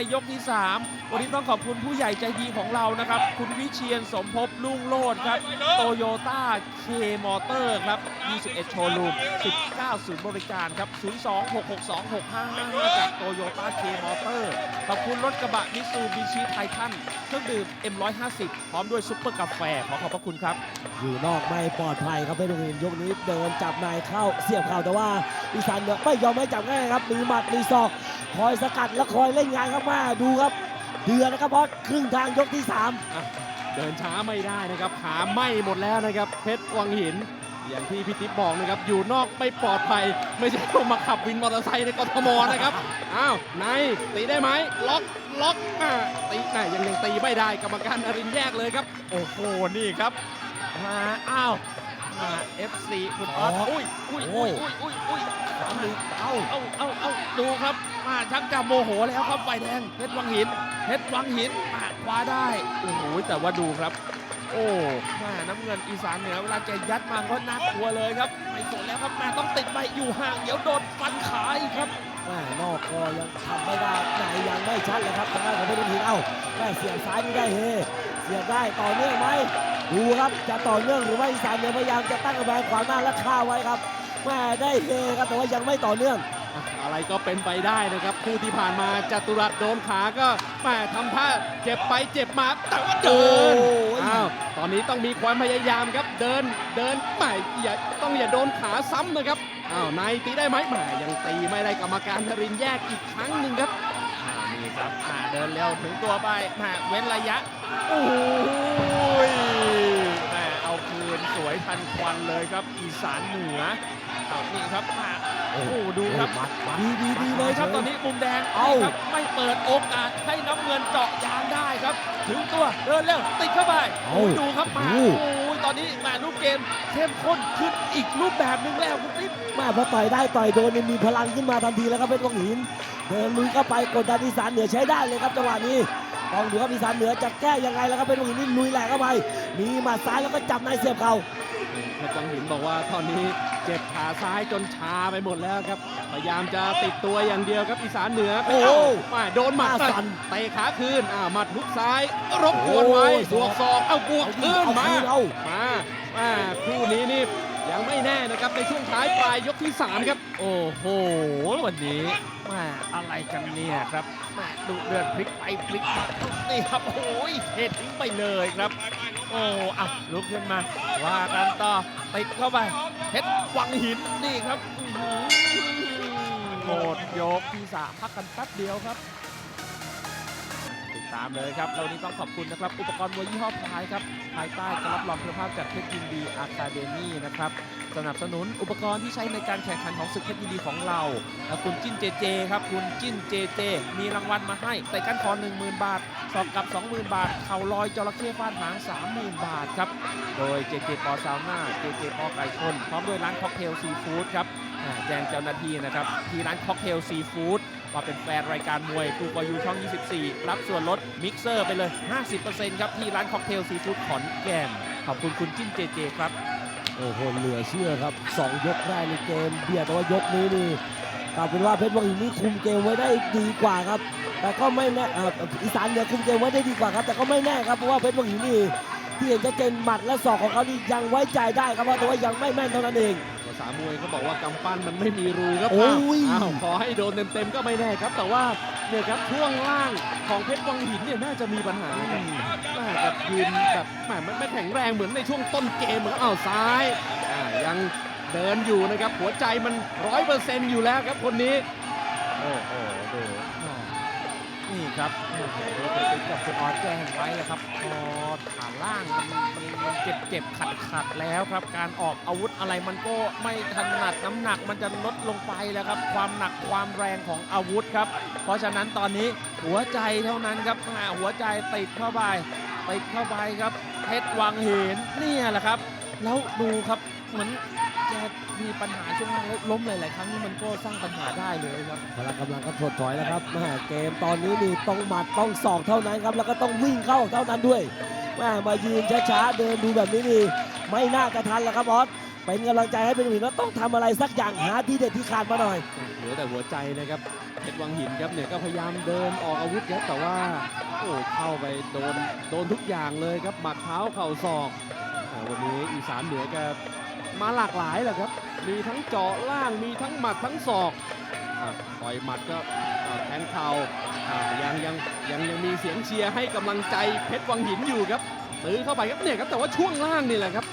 ในยกที่ 3 วันนี้ต้องขอบคุณผู้ใหญ่ใจดีของเรานะครับ คุณวิเชียนสมภพลุ่งโลดครับโตโยต้าเคมอเตอร์ครับ 21 โชว์รูม 19 ศูนย์บริการครับ 02-662-6555 จากโตโยต้าเคมอเตอร์ขอบคุณรถกระบะมิซูบิชิไททันเครื่องดื่ม M150 พร้อมด้วยซุปเปอร์กาแฟขอขอบพระคุณครับ อยู่นอกไม่ปลอดภัยครับเพชรบุรียกนี้เดินจับนายเข้าเสียบเข่าแต่ว่าอีสานเหนือไม่ยอมไม่จับง่ายครับมีหมัดมีศอก คอยสกัดและคอยเล่นงานครับมาดูครับ เดือดนะครับเพราะครึ่งทางยกที่สามเดินช้าไม่ได้นะครับขาไหม้หมดแล้วนะครับ เพชรวังหิน อย่างที่พี่ติ๊บบอกนะครับอยู่นอกไม่ปลอดภัย ไม่ใช่ต้องมาขับวินมอเตอร์ไซค์ในกทมนะครับอ้าวในตีได้ไหมล็อกล็อกอ่าตีแม่ยังยังตีไม่ได้กรรมการอรินแยกเลยครับ โอ้โหนี่ครับ มาอ้าวมา FC คุณออสอุ้ยอุ้ยอุ้ยอุ้ยอุ้ยอุ้ยสามหนึ่งเอาเอาเอาเอาดูครับมาชักจะโมโหแล้วครับไฟแดงเพชรวังหินเพชรวังหินมาคว้าได้โอ้โหแต่ว่าดูครับ โอ้แม่น้ำเงินอีสานเหนือเวลาแกยัดมาก็น่ากลัวเลยครับไม่สนแล้วครับแม่ต้องติดไปอยู่ห่างเดี๋ยวโดนฟันขาอีกครับแม่นอกก็ยังทำไม่ได้ในยังไม่ชัดเลยครับทางด้านของเพชรบุรีเอ้าแม่เสียบซ้ายนี่ได้เฮเสียบได้ต่อเนื่องไหม ดูครับจะต่อเนื่องหรือว่าอีสานเหนือพยายามจะตั้งกำแพงขวางหน้าและฆ่าไว้ครับแม่ได้เฮครับแต่ว่ายังไม่ต่อเนื่อง อะไรก็เป็นไปได้นะครับ คู่ที่ผ่านมาจตุรัสโดนขาก็แม่ทำท่าเจ็บไปเจ็บมาแต่ว่าเดินโอ้ย อ้าวตอนนี้ต้องมีความพยายามครับเดินเดินไม่อย่าต้องอย่าโดนขาซ้ำนะครับอ้าวนายตีได้ไหมแหม่ยังตีไม่ได้กรรมการธรินแยกอีกครั้งหนึ่งครับอ่านี่ครับอ่าเดินเร็วถึงตัวไปแม่เว้นระยะโอ้ยแม่เอา คืนสวยทันควันเลยครับ อีสานเหนือเอานี่ครับมาโอ้โหดูครับมัดมัดดีดีดีเลยครับตอนนี้มุมแดงเอ้านี่ครับไม่เปิดโอกาสให้น้ำเงินเจาะยางได้ครับ ถึงตัวเดินเร็วติดเข้าไปเอ้าโอ้ยดูครับมาโอ้โอ้โหยตอนนี้แม่ลูกเกมเข้มข้นขึ้นอีกรูปแบบหนึ่งแล้วคุณติ๊บแม่พอต่อยได้ต่อยโดนนี่มีพลังขึ้นมาทันทีแล้วครับเพชรวังหินเดินลุยเข้าไปกดดันอีสานเหนือใช้ได้เลยครับจังหวะนี้ ต้องดูครับอีสานเหนือจะแก้ยังไงแล้วครับเพชรวังหินนี่ลุยแหลกเข้าไป มีหมัดซ้ายแล้วก็จับนายเสียบเข่าเพชรวังหินบอกว่าตอนนี้เจ็บขาซ้ายจนชาไปหมดแล้วครับ พยายามจะติดตัวอย่างเดียวครับอีสานเหนือโอ้เอ้าไม่โดนหมัดหน้าสั่นเตะขาคืนอ่าหมัดหุกซ้ายรบกวนไว้โอ้ยบวกศอกเอาบวกคืนเอามาคืนเอามาอ่าคู่นี้นี่ ยังไม่แน่นะครับในช่วงท้ายปลายยกที่ 3 ครับ โอ้โห วันนี้แม่อะไรกันเนี่ยครับแม่ดุเดือดพลิกไปพลิกมานี่ครับโอ้ยเททิ้งไปเลยครับ โอ้อะลุกขึ้นมา ว่ากันต่อติดเข้าไปเพชรวังหินนี่ครับอื้อหือหมดยกที่สามพักกันแป๊บเดียวครับ ตามเลยครับเราวันนี้ต้องขอบคุณนะครับ อุปกรณ์มวยยี่ห้อพายครับ ภายใต้การรับรองคุณภาพจากเพชรยินดีอาคาเดมี่นะครับ สนับสนุนอุปกรณ์ที่ใช้ในการแข่งขันของศึกเพชรยินดีของเราคุณจิ้นเจเจครับคุณจิ้นเจเจ มีรางวัลมาให้แต่กันคอ10,000 บาท สอบกับ 20,000 บาท เข่าลอยจระเข้ฟาดหาง 30,000 บาทครับ โดยเจเจปอซาวน่าเจเจปอไก่ชน พร้อมด้วยร้านค็อกเทลซีฟู้ดครับ แจ้งเจ้าหน้าที่นะครับ ที่ร้านค็อกเทลซีฟู้ดว่าเป็นแฟนรายการมวยครูกอยูช่อง 24 รับส่วนลดมิกเซอร์ไปเลย 50%ครับที่ร้านค็อกเทลซีฟู้ดขอนแก่นขอบคุณคุณจิ้นเจเจครับโอ้โหเหลือเชื่อครับสองยกแรกในเกมเบียดแต่ว่ายกนี้นี่กลายเป็นว่าเพชรวังหินนี่คุมเกมไว้ได้ดีกว่าครับ แต่ก็ไม่แน่อีสานเหนือคุมเกมไว้ได้ดีกว่าครับ แต่ก็ไม่แน่ครับเพราะว่าเพชรวังหินนี่ที่เห็นชัดเจนหมัดและศอกของเขานี่ยังไว้ใจได้ครับเพราแต่ว่ายังไม่แม่นเท่านั้นเอง ษามวยเขาบอกว่ากำปั้นมันไม่มีรูครับโอ้อ้าวยอ้าวขอให้โดนเต็มๆก็ไม่แน่ครับ แต่ว่าเนี่ยครับช่วงล่างของเพชรวังหินเนี่ยน่าจะมีปัญหาครับแม่แบบยืนแบบแหมมันไม่แข็งแรงเหมือนในช่วงต้นเกมเหมือนอ้าวซ้ายอ่ายังเดินอยู่นะครับหัวใจมันร้อยเปอร์เซ็นต์อยู่แล้วครับคนนี้ โอ้โหดูอ่า นี่ครับโอ้โหดูไปติดกับคุณออสแจ้งไว้แล้วครับพอฐานล่างมันมันมันเจ็บเจ็บขัดขัดแล้วครับ การออกอาวุธอะไรมันก็ไม่ถนัดน้ำหนักมันจะลดลงไปแล้วครับ ความหนักความแรงของอาวุธครับ เพราะฉะนั้นตอนนี้หัวใจเท่านั้นครับอ่าหัวใจติดเข้าไปติดเข้าไปครับเพชรวังเห็นเนี่ยแหละครับ แล้วดูครับเหมือน แกมีปัญหาช่วงล่างแล้วล้มหลายๆครั้งนี่มันก็สร้างปัญหาได้เลยครับพละกำลังก็ถดถอยแล้วครับแม่เกมตอนนี้นี่ต้องหมัดต้องศอกเท่านั้นครับแล้วก็ต้องวิ่งเข้าเท่านั้นด้วยแม่มายืนช้าๆเดินดูแบบนี้นี่ไม่น่าจะทันแล้วครับออสเป็นกำลังใจให้เป็นหวินว่าต้องทำอะไรสักอย่างหาที่เด็ดที่ขาดมาหน่อยเหลือแต่หัวใจนะครับเพชรวังหินครับเนี่ยก็พยายามเดินออกอาวุธครับแต่ว่าโอ้เข้าไปโดนโดนทุกอย่างเลยครับหมัดเท้าเข่าศอกอ่าวันนี้อีสานเหนือแก มาหลากหลายแหละครับ มีทั้งเจาะล่างมีทั้งหมัดทั้งศอกต่อยหมัดก็แทงเข่ายังยังยังยังมีเสียงเชียร์ให้กำลังใจเพชรวังหินอยู่ครับตื้อเข้าไปครับเนี่ยครับแต่ว่าช่วงล่างนี่แหละครับ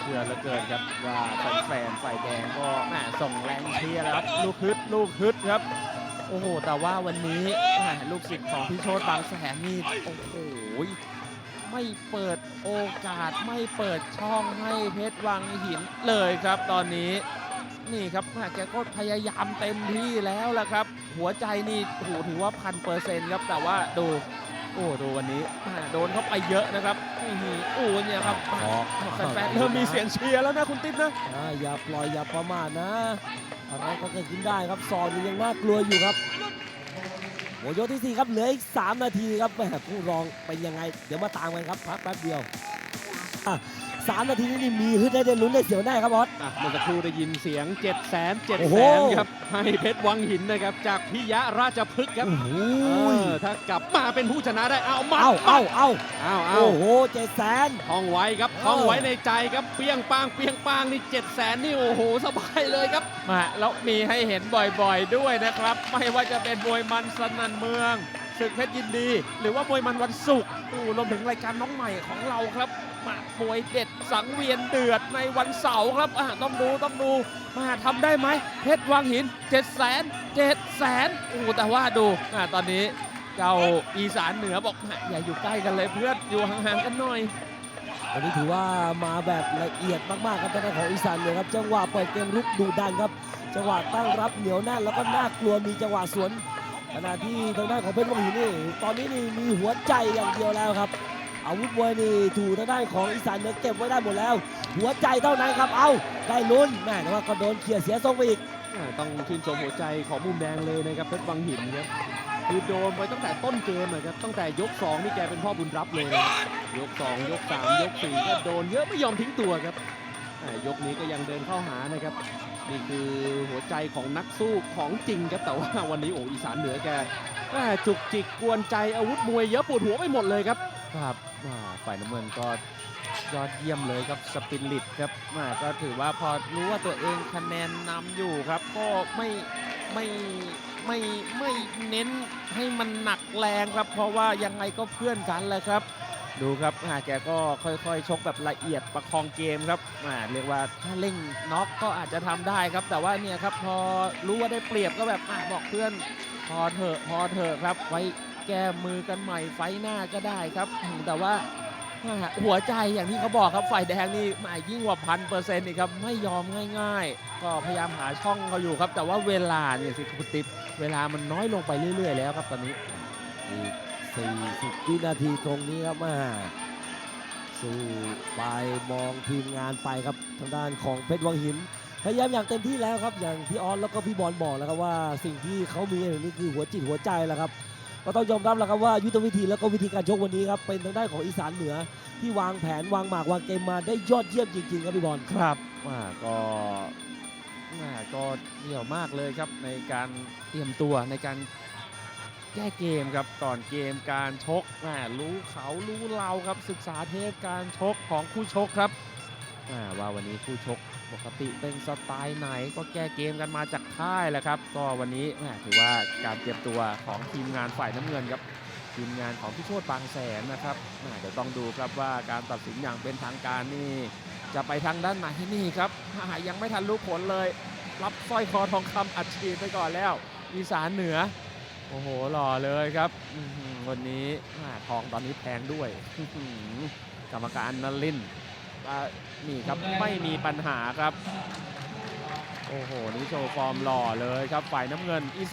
เชื่อเหลือเกินครับว่าแฟนๆฝ่ายแดงก็แหมส่งแรงเชียร์แล้วครับลูกฮึดลูกฮึดครับโอ้โหแต่ว่าวันนี้ลูกศิษย์ของพี่โชตบางแสนนี่โอ้โห ไม่เปิดโอกาสไม่เปิดช่องให้เพชรวังหินเลยครับตอนนี้ นี่ครับแหมแกก็พยายามเต็มที่แล้วละครับ หัวใจนี่โอ้โหถือว่าพันเปอร์เซ็นต์ครับแต่ว่าดูโอ้ดูวันนี้แหม่โดนเข้าไปเยอะนะครับอื้อหือโอ้เนี่ยครับออกแฟนๆเริ่มมีเสียงเชียร์แล้วนะคุณติ๊บนะอ่าอย่าปล่อยอย่าประมาทนะอะไรก็เกิดขึ้นได้ครับซอนนี่ยังน่ากลัวอยู่ครับ โอ้ยกที่ 4 ครับเหลืออีก 3 นาทีครับแหมผู้รองเป็นยังไง เดี๋ยวมาตามกันครับพักแป๊บเดียว อะสามนาทีนี้นี่มีฮึดได้ได้ลุ้นได้เสียวแน่ครับบอส อะเมื่อสักครู่ได้ยินเสียง 7 0 0 0 0 7โอ้0โห0 0ครับ ให้เพชรวังหินนะครับ จากพิยะราชพฤกษ์ครับโอ้โหเออถ้ากลับมาเป็นผู้ชนะได้เอามาเอ้าเอ้าเอ้าเอาเอาโอ้โหเจ็ดแสน ท่องไว้ครับเออท่องไว้ในใจครับเปี้ยงปางเปี้ยงปางนี่7 0 0 0 0นี่โอ้โห สบายเลยครับ มาแล้วมีให้เห็นบ่อยๆด้วยนะครับ ไม่ว่าจะเป็นมวยมันสนันเมืองศึกเพชรยินดี หรือว่ามวยมันวันศุกร์โอ้รวมถึงรายการน้องใหม่ของเราครับ มามวยเด็ดสังเวียนเดือดในวันเสาร์ครับอะต้องดูต้องดูมาทำได้ไหมเพชรวังหิน7 0 0 0 0 7 0 0 0 0โอ้แต่ว่าดูอะตอนนี้เจ้าอีสานเหนือบอกอะอย่าอยู่ใกล้กันเลยเพื่อนอยู่ห่างๆกันหน่อยวันนี้ถือว่ามาแบบละเอียดมากๆครับทางด้านของอีสานเหนี่ยครับจังหวะเปิดเกมรุกดุดันครับ จังหวะตั้งรับเหนียวแน่นแล้วก็น่ากลัวมีจังหวะสวนขณะที่ทางด้านของเพชรวังหินนี่ตอนนี้นี่มีหัวใจอย่างเดียวแล้วครับ อาวุธมวยนี่ถูกทางด้านของอีสานเหนือเก็บไว้ได้หมดแล้ว หัวใจเท่านั้นครับเอาได้ลุ้นแม่แต่ว่าก็โดนเขี่ยเสียทรงไปอีกต้องชื่นชมหัวใจของมุมแดงเลยนะครับเพชรวังหินครับคือโดนไปตั้งแต่ต้นเกมเลยครับตั้งแต่ยก2นี่แกเป็นพ่อบุญรับเลยนะยก 2 ยก 3 ยก4ก็โดนเยอะไม่ยอมทิ้งตัวครับยกนี้ก็ยังเดินเข้าหานะครับนี่คือหัวใจของนักสู้ของจริงครับแต่ว่าวันนี้โอ้อีสานเหนือแกจุกจิกกวนใจอาวุธมวยเยอะปวดหัวไปหมดเลยครับ ครับฝ่ายน้ำเงินก็ยอดเยี่ยมเลยครับสปิริตครับก็ถือว่าพอรู้ว่าตัวเองคะแนนนำอยู่ครับ ก็ไม่ไม่ไม่ไม่เน้นให้มันหนักแรงครับ เพราะว่ายังไงก็เพื่อนกันแหละครับ ดูครับแกก็ค่อยๆ ชกแบบละเอียดประคองเกมครับเรียกว่าถ้าเร่งน็อกก็อาจจะทำได้ครับ แต่ว่าเนี่ยครับพอรู้ว่าได้เปรียบก็แบบอบอกเพื่อนพอเถอะพอเถอะครับไว้ แก้มือกันใหม่ไฟหน้าก็ได้ครับ แต่ว่าหัวใจอย่างที่เขาบอกครับฝ่ายแดงนี่หมายิ่งกว่าพันเปอร์เซ็นต์อีกครับไม่ยอมง่ายๆ ก็พยายามหาช่องเขาอยู่ครับ แต่ว่าเวลาเนี่ยสิคุณติ๊บเวลามันน้อยลงไปเรื่อยๆ แล้วครับตอนนี้อีก40วินาทีตรงนี้ครับมาสู้ไปมองทีมงานไปครับทางด้านของเพชรวังหินพยายามอย่างเต็มที่แล้วครับอย่างพี่ออนแล้วก็พี่บอลบอกแล้วครับว่าสิ่งที่เขามีอย่างนี้คือหัวจิตหัวใจแหละครับ ก็ต้องยอมรับแล้วครับว่ายุทธวิธีแล้วก็วิธีการชกวันนี้ครับเป็นทางด้านของอีสานเหนือ ที่วางแผนวางหมากวางเกมมาได้ยอดเยี่ยมจริงๆครับพี่บอลครับว่าก็ว่าก็เดี่ยวมากเลยครับในการเตรียมตัวในการแก้เกมครับก่อนเกมการชกแหมรู้เขารู้เราครับศึกษาเทปการชกของคู่ชกครับ ว่าวันนี้คู่ชกปกติเป็นสไตล์ไหนก็แก้เกมกันมาจากค่ายแหละครับ ก็วันนี้แหมถือว่าการเตรียมตัวของทีมงานฝ่ายน้ำเงินครับทีมงานของพี่โชตบางแสนนะครับอ่เดี๋ยวต้องดูครับว่าการตัดสินอย่างเป็นทางการนี่ จะไปทางด้านไหนนี่ครับยังไม่ทันรู้ผลเลย รับสร้อยคอทองคำอัดฉีดไปก่อนแล้ว อีสานเหนือ โอ้โหหล่อเลยครับวันนี้ทองตอนนี้แพงด้วยกรรมการนลินท นี่ครับไม่มีปัญหาครับ โอ้โห นี่โชว์ฟอร์มหล่อเลยครับฝ่ายน้ำเงินอีสาน